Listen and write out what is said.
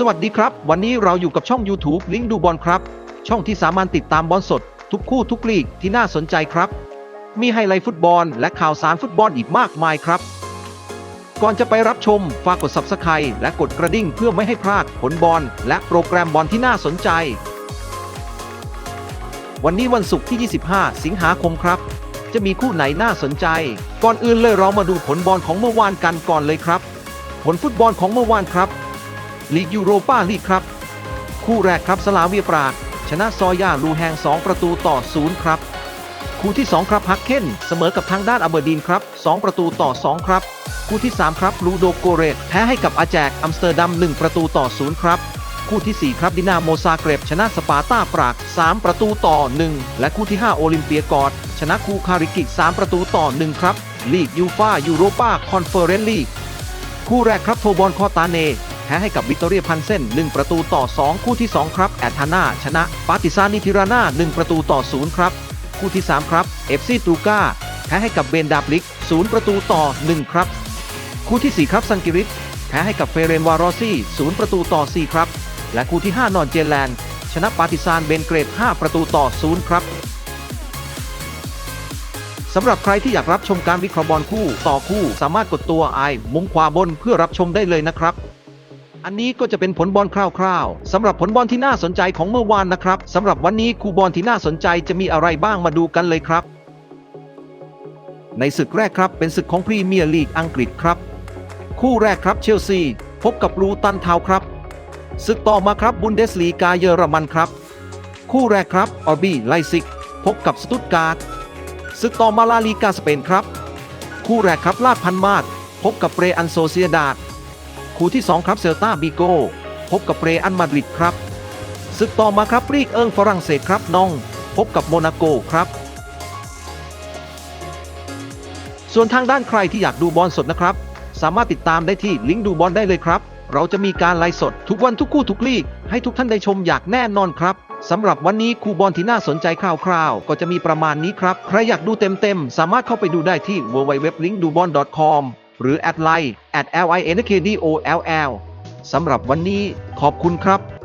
สวัสดีครับ วันนี้เราอยู่กับช่อง YouTube ลิงก์ดูบอลครับ ช่องที่สามารถติดตามบอลสด ทุกคู่ทุกลีกที่น่าสนใจครับ มีไฮไลท์ฟุตบอล และข่าวสารฟุตบอลอีกมากมายครับ ก่อนจะไปรับชมฝากกด Subscribe และกดกระดิ่งเพื่อไม่ให้พลาดผลบอลและโปรแกรมบอลที่น่าสนใจ วันนี้วันศุกร์ที่ 25 สิงหาคมครับ จะมีคู่ไหนน่าสนใจ ก่อนอื่นเลยเรามาดูผลบอลของเมื่อวานกันก่อนเลยครับ ผลฟุตบอลของเมื่อวานครับ ลีกยูโรปาลีกครับ คู่แรกครับสลาเวียปรากชนะซอย่าลูแฮง 2 ประตูต่อ 0 ครับ คู่ที่ 2 ครับฮักเคนเสมอกับทางด้านอเบอร์ดีนครับ 2 ประตูต่อ 2 ครับ คู่ที่ 3 ครับลูโดโกเรตแพ้ให้กับอาแจกอัมสเตอร์ดัม 1 ประตูต่อ 0 ครับ คู่ที่ 4 ครับดินาโมซาเกรบ ชนะสปาร์ตาปราก 3 ประตูต่อ 1 และคู่ที่ 5 โอลิมเปียกอดชนะคูคาริกิ 3 ประตูต่อ 1 ครับลีกยูฟายูโรปาคอนเฟอเรนซ์ลีกคู่แรกครับโทบอลคอตาเน แพ้ให้กับวิกตอรียพันเซน1 ประตูต่อ 2 คู่ที่ 2 ครับ แอตทานาชนะปาติซานิทิรานา1 ประตูต่อ 0 ครับ คู่ที่ 3 ครับเอฟซีตูกาแพ้ให้กับเบนดาบลิก 0 ประตูต่อ 1 ครับ คู่ทีสี่4 ครับซันกิริสแพ้ให้กับเฟเรนวารอซี่0ประตูต่อ 4 ครับ และคู่ที่ 5 นอนเจแลนด์ ชนะปาติซานเบนเกรด 5 ประตูต่อ 0 ครับสำหรับใครที่อยากรับชมการวิเคราะห์บอลคู่ต่อคู่ สามารถกดตัวไอมุมขวาบนเพื่อรับชมได้เลยนะครับ อันนี้ก็จะเป็นผลบอลคร่าวๆสำหรับผลบอลที่น่าสนใจของเมื่อวานนะครับสำหรับวันนี้คู่บอลที่น่าสนใจจะมีอะไรบ้างมาดูกันเลยครับ ในศึกแรกครับเป็นศึกของพรีเมียร์ลีกอังกฤษครับ คู่แรกครับเชลซีพบกับลูตันทาวครับศึกต่อมาครับบุนเดสลีกาเยอรมันครับ คู่แรกครับออร์บีไลซิกพบกับสตุตการ์ดศึกต่อมาลาลีกาสเปนครับ คู่แรกครับลาดพันมาดพบกับเรอันโซเซียดาด คู่ที่ 2 ครับเซลตาบิโกพบกับเรอัลมาดริดครับศึกต่อมาครับลีกเอิงฝรั่งเศสครับน้อง พบกับโมนาโกครับ ส่วนทางด้านใครที่อยากดูบอลสดนะครับ สามารถติดตามได้ที่ลิงก์ดูบอลได้เลยครับ เราจะมีการไลฟ์สดทุกวันทุกคู่ทุกลีก ให้ทุกท่านได้ชมอย่างแน่นอนครับสำหรับวันนี้คู่บอลที่น่าสนใจคร่าวๆ ก็จะมีประมาณนี้ครับ ใครอยากดูเต็มๆ สามารถเข้าไปดูได้ที่ www.linkdubon.com หรือแอดไลน์ at linkdoll สำหรับวันนี้ขอบคุณครับ